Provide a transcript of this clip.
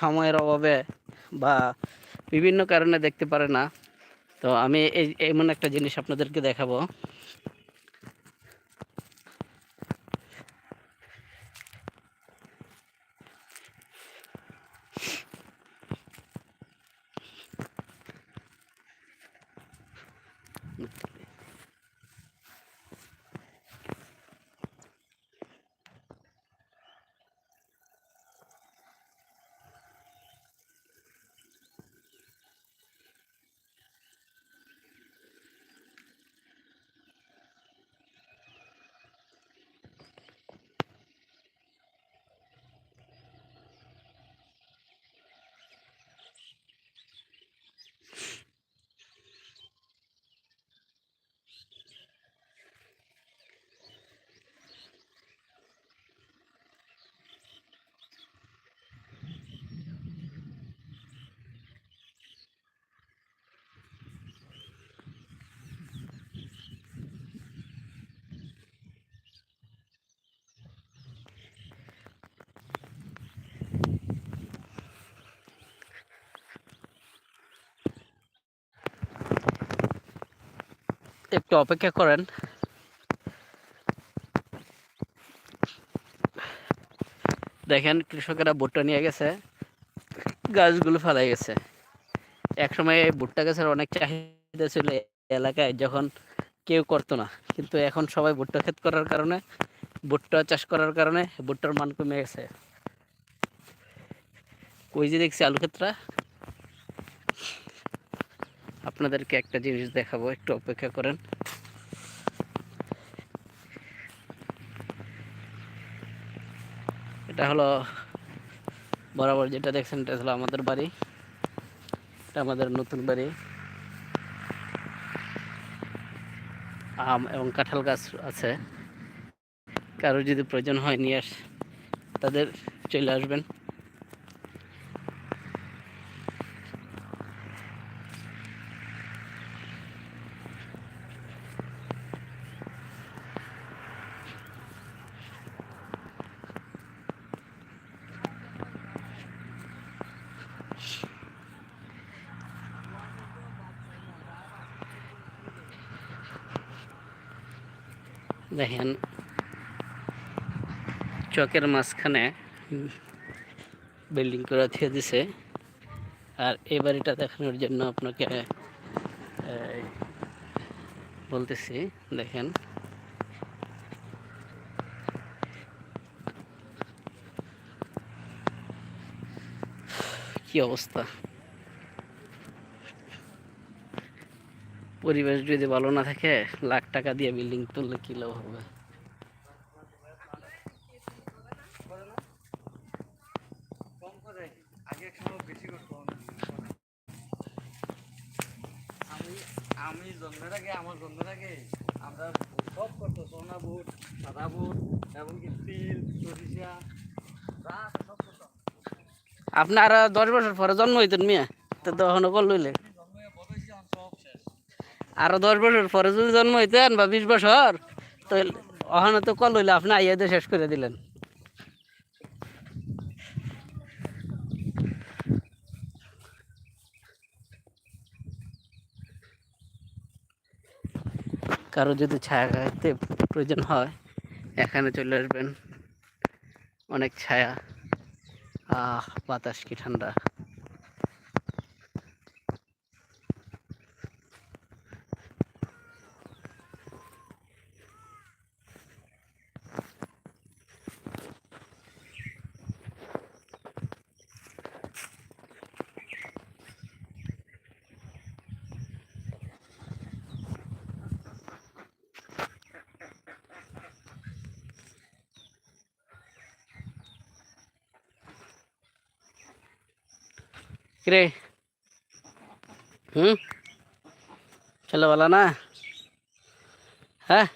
সময়ের অভাবে বা বিভিন্ন কারণে দেখতে পারে না। তো আমি এই, এমন একটা জিনিস আপনাদেরকে দেখাবো। একটু অপেক্ষা করেন। দেখেন কৃষকেরা ভুট্টা নিয়ে গেছে, গাছগুলো ফেলাই গেছে। একসময় ভুট্টা গাছের অনেক চাহিদা ছিল এলাকায়, যখন কেউ করতো না। কিন্তু এখন সবাই ভুট্টা ক্ষেত করার কারণে, ভুট্টা চাষ করার কারণে ভুট্টার মান কমে গেছে। ওই যে দেখছি আলু ক্ষেতটা? আপনাদেরকে একটা জিনিস দেখাবো, একটু অপেক্ষা করেন। এটা হলো বরাবর যেটা দেখছেন, এটা হলো আমাদের বাড়ি। এটা আমাদের নতুন বাড়ি। আম এবং কাঁঠাল গাছ আছে। কারও যদি প্রয়োজন হয় নিয়ে আস তাদের চলে আসবেন। দেখেন, চকের মাঝখানে বিল্ডিং করে দিয়ে দিছে। আর এই বাড়িটা দেখানোর জন্য আপনাকে বলতেছি, দেখেন। কি অবস্থা? পরিবেশ যদি ভালো না থাকে লাখ টাকা দিয়ে বিল্ডিং তুললে কি লাভ হবে? আমি আমি জন্মের আগে আমার জন্মের আগে আমরা সব করতো সোনা বুট সাদা বুট এমনকি তিল সরিষা যা সব আপনার দশ বছর পরে জন্ম হইতেন মিয়া তো তখন কল লইলে জন্মে বলেছি আমার সব শেষ আরও দশ বছর পরে যদি জন্ম হইতেন বা বিশ বছর তো অহনে তো কল লইলে আপনি আইয়া দিয়ে শেষ করে দিলেন। কারও যদি ছায়া খাইতে প্রয়োজন হয়, এখানে চলে আসবেন। অনেক ছায়া। আহ, বাতাস কি ঠান্ডা। কিরে? হুম? ছেলেবেলা না? হ্যাঁ?